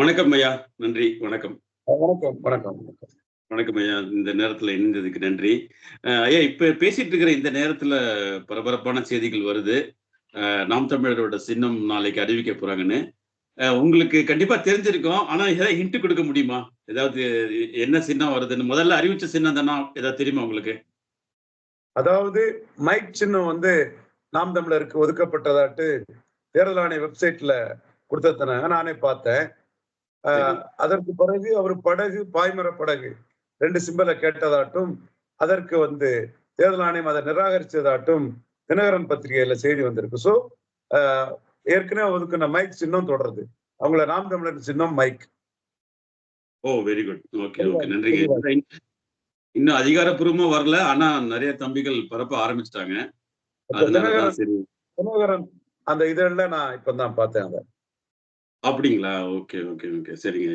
வணக்கம் ஐயா நன்றி வணக்கம். வணக்கம் வணக்கம் வணக்கம். ஐயா இந்த நேரத்துல இணைந்ததுக்கு நன்றி. ஐயா இப்ப பேசிட்டு இருக்கிற இந்த நேரத்துல பரபரப்பான செய்திகள் வருது. நாம் தமிழரோட சின்னம் நாளைக்கு அறிவிக்க போறாங்கன்னு. உங்களுக்கு கண்டிப்பா தெரிஞ்சிருக்கும். ஆனா ஏதாவது ஹிண்ட் கொடுக்க முடியுமா? ஏதாவது என்ன சின்னம் வருதுன்னு? முதல்ல அறிவிச்ச சின்னம் தானா? ஏதாவது தெரியுமா உங்களுக்கு? அதாவது மைக் சின்னம் வந்து நாம் தமிழருக்கு ஒதுக்கப்பட்டதாட்டு தேர்தல் ஆணைய வெப்சைட்ல கொடுத்ததுனாங்க நானே பார்த்தேன். அதற்கு பிறகு அவர் படகு பாய்மர படகு ரெண்டு சிம்பலை கேட்டதாட்டும் அதற்கு வந்து தேர்தல் ஆணையம் அதை நிராகரிச்சதாட்டும் தினகரன் பத்திரிகையில செய்தி வந்திருக்கு. ஸோ ஏற்கனவே ஒதுக்குன மைக் சின்னம் தொடருது. அவங்கள நாம் தமிழர் சின்னம் mike oh very good okay okay நன்றிங்க. இன்னும் அதிகாரப்பூர்வமா வரல. ஆனா நிறைய தம்பிகள் பரப்ப ஆரம்பிச்சிட்டாங்க. தினகரன் அந்த இதழ்ல நான் இப்பதான் பார்த்தேன் அதை. அப்படிங்களா? Okay okay okay. சரிங்க.